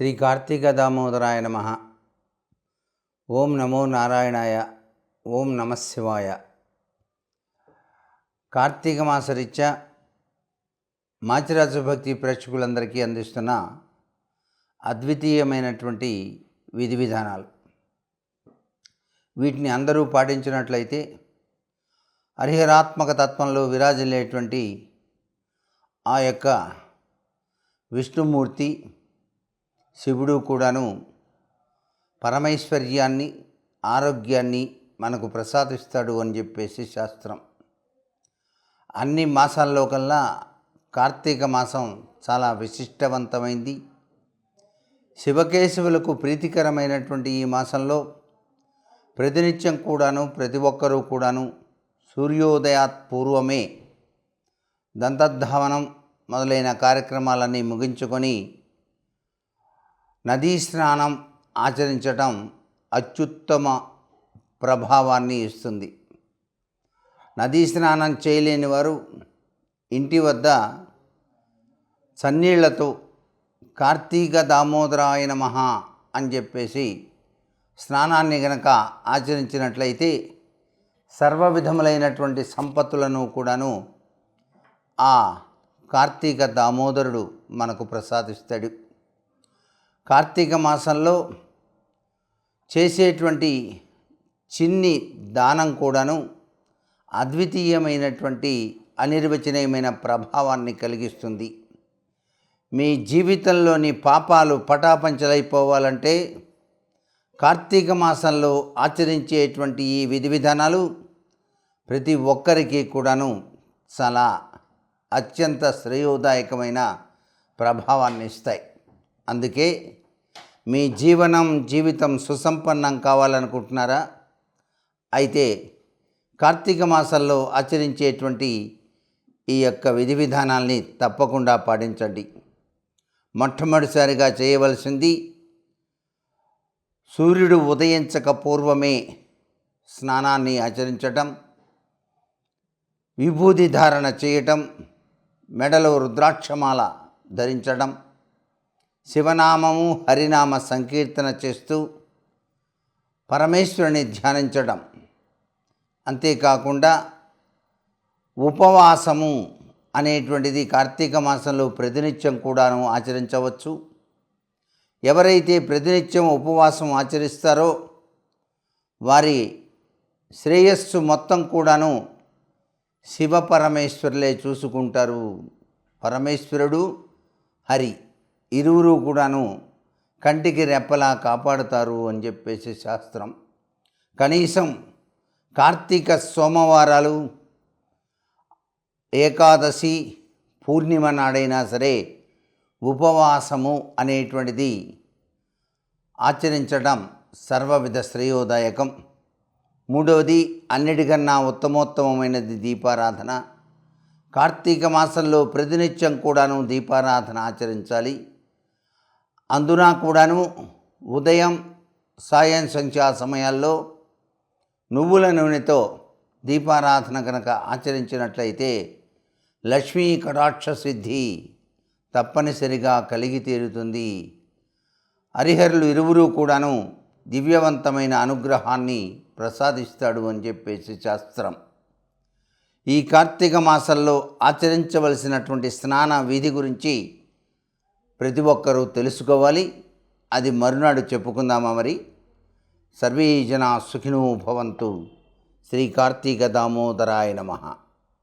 శ్రీ కార్తీక దామోదరాయ నమ. ఓం నమో నారాయణాయ ఓం నమశివాయ కార్తీక మాసరీత్యా మాచిరాజు భక్తి ప్రేక్షకులందరికీ అందిస్తున్న అద్వితీయమైనటువంటి విధి విధానాలు. వీటిని అందరూ పాటించినట్లయితే హరిహరాత్మక తత్వంలో విరాజిల్లేటువంటి ఆ యొక్క విష్ణుమూర్తి శివుడు కూడాను పరమైశ్వర్యాన్ని ఆరోగ్యాన్ని మనకు ప్రసాదిస్తాడు అని చెప్పేసి శాస్త్రం. అన్ని మాసాల్లో కల్లా కార్తీక మాసం చాలా విశిష్టవంతమైంది. శివకేశవులకు ప్రీతికరమైనటువంటి ఈ మాసంలో ప్రతినిత్యం కూడాను ప్రతి ఒక్కరూ కూడాను సూర్యోదయాత్ పూర్వమే దంతధావనం మొదలైన కార్యక్రమాలన్నీ ముగించుకొని నదీ స్నానం ఆచరించటం అత్యుత్తమ ప్రభావాన్ని ఇస్తుంది. నదీ స్నానం చేయలేని వారు ఇంటి వద్ద సన్నీళ్ళతో కార్తీక దామోదరాయ మహా అని చెప్పేసి స్నానాన్ని గనక ఆచరించినట్లయితే సర్వ విధములైనటువంటి సంపత్తులను కూడాను ఆ కార్తీక దామోదరుడు మనకు ప్రసాదిస్తాడు. కార్తీక మాసంలో చేసేటువంటి చిన్ని దానం కూడాను అద్వితీయమైనటువంటి అనిర్వచనీయమైన ప్రభావాన్ని కలిగిస్తుంది. మీ జీవితంలోని పాపాలు పటాపంచలైపోవాలంటే కార్తీక మాసంలో ఆచరించేటువంటి ఈ విధి విధానాలు ప్రతి ఒక్కరికి కూడాను చాలా అత్యంత శ్రేయోదాయకమైన ప్రభావాన్ని ఇస్తాయి అందుకే మీ జీవనం జీవితం సుసంపన్నం కావాలనుకుంటున్నారా? అయితే కార్తీక మాసంలో ఆచరించేటువంటి ఈ యొక్క విధి విధానాల్ని తప్పకుండా పాటించండి. మొట్టమొదటిసారిగా చేయవలసింది సూర్యుడు ఉదయించక పూర్వమే స్నానాన్ని ఆచరించటం విభూది ధారణ చేయటం మెడలో రుద్రాక్షమాల ధరించడం శివనామము హరినామ సంకీర్తన చేస్తూ పరమేశ్వరుని ధ్యానించడం. అంతేకాకుండా ఉపవాసము అనేటువంటిది కార్తీక మాసంలో ప్రతినిత్యం కూడాను ఆచరించవచ్చు. ఎవరైతే ప్రతినిత్యం ఉపవాసం ఆచరిస్తారో వారి శ్రేయస్సు మొత్తం కూడాను శివ పరమేశ్వరులే చూసుకుంటారు. పరమేశ్వరుడు హరి. ఇరువురు కూడాను కంటికి రెప్పలా కాపాడుతారు అని చెప్పేసి శాస్త్రం. కనీసం కార్తీక సోమవారాలు ఏకాదశి పూర్ణిమ నాడైనా సరే ఉపవాసము అనేటువంటిది ఆచరించడం సర్వవిధ శ్రేయోదాయకం. మూడవది అన్నిటికన్నా ఉత్తమోత్తమమైనది దీపారాధన. కార్తీక మాసంలో ప్రతినిత్యం కూడాను దీపారాధన ఆచరించాలి. అందున కూడాను ఉదయం సాయం సంధ్యా సమయాల్లో నువ్వుల నూనెతో దీపారాధన కనుక ఆచరించినట్లయితే లక్ష్మీ కటాక్ష సిద్ధి తప్పనిసరిగా కలిగి తీరుతుంది. హరిహరులు ఇరువురు కూడాను దివ్యవంతమైన అనుగ్రహాన్ని ప్రసాదిస్తాడు అని చెప్పేసి శాస్త్రం. ఈ కార్తీక మాసంలో ఆచరించవలసినటువంటి స్నాన విధి గురించి ప్రతి ఒక్కరూ తెలుసుకోవాలి. అది మరునాడు చెప్పుకుందామా మరి? సర్వే జన సుఖినో భవంతు. శ్రీ కార్తీక దామోదరాయ నమః.